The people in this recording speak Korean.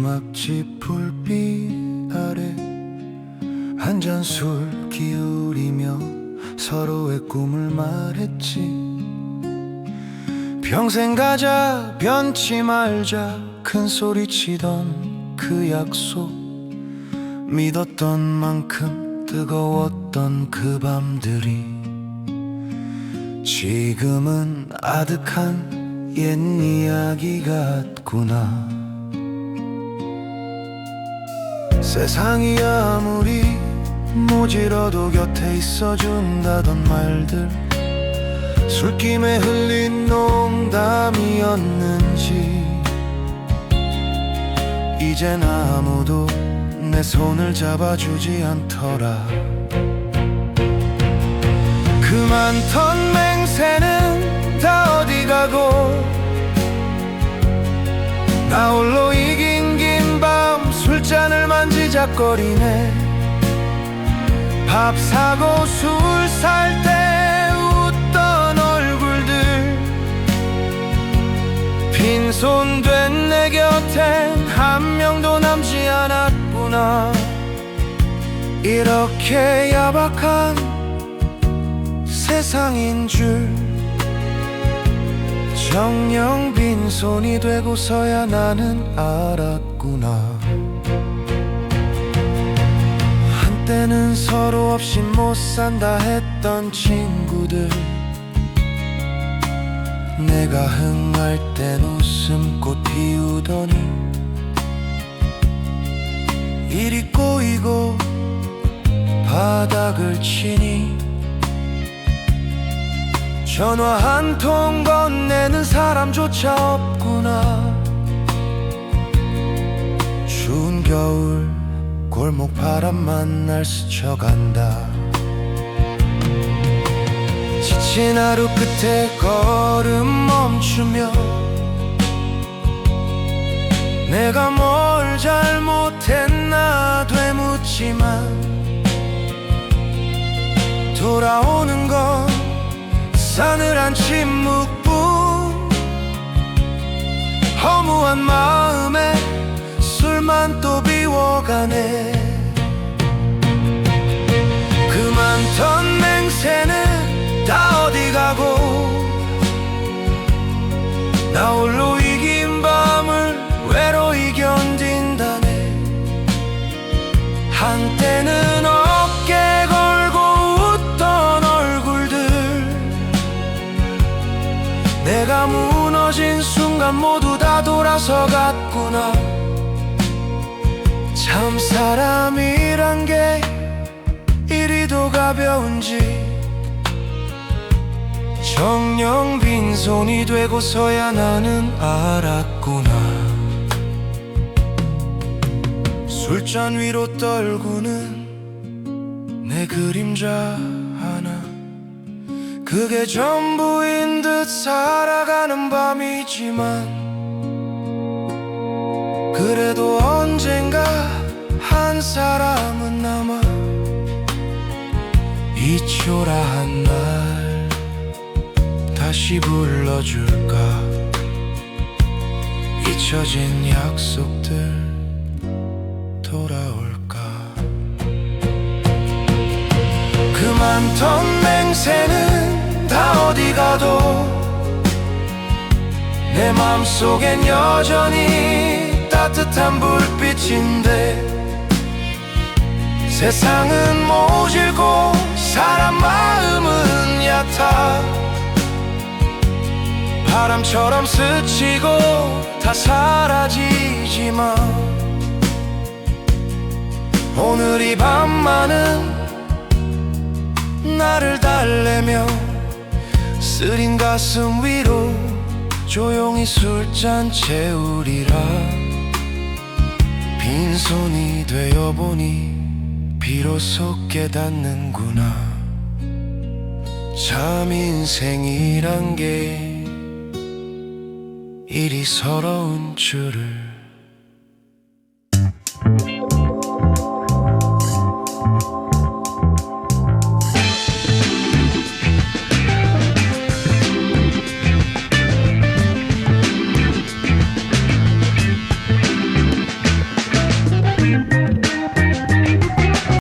주막집 불빛 아래 한 잔 술 기울이며 서로의 꿈을 말했지. 평생 가자 변치 말자 큰 소리 치던 그 약속. 믿었던 만큼 뜨거웠던 그 밤들이 지금은 아득한 옛 이야기 같구나 세상이 아무리 모질어도 곁에 있어준다던 말들. 술김에 흘린 농담이었는지. 이젠 아무도 내 손을 잡아주지 않더라. 그 많던 맹세는 다 어디 가고. 나 홀로 만지작거리네. 밥 사고 술 살 때 웃던 얼굴들. 빈손 된 내 곁엔 한 명도 남지 않았구나. 이렇게 야박한 세상인 줄. 정녕 빈손이 되고서야 나는 알았구나 한때는 서로 없이 못 산다 했던 친구들. 내가 흥할 땐 웃음꽃 피우더니 일이 꼬이고 바닥을 치니 전화 한 통 건네는 사람조차 없구나. 추운 겨울 골목 바람만 날 스쳐간다. 지친 하루 끝에 걸음 멈추며 내가 뭘 잘못했나 되묻지만 돌아오는 건 싸늘한 침묵뿐. 허무한 마음에 술만 또 비워가 무너진 순간 모두 다 돌아서 갔구나. 참 사람이란 게 이리도 가벼운지. 정녕 빈손이 되고서야 나는 알았구나. 술잔 위로 떨구는 내 그림자 그게 전부인 듯 살아가는 밤이지만 그래도 언젠가 한 사람은 남아 이 초라한 날 다시 불러줄까? 잊혀진 약속들 돌아올까? 그 많던 맹세는 내 맘속엔 여전히 따뜻한 불빛인데 세상은 모질고 사람 마음은 얕아. 바람처럼 스치고 다 사라지지만 오늘 이 밤만은 나를 달래며 쓰린 가슴 위로 조용히 술잔 채우리라. 빈손이 되어보니 비로소 깨닫는구나. 참 인생이란 게 이리 서러운 줄을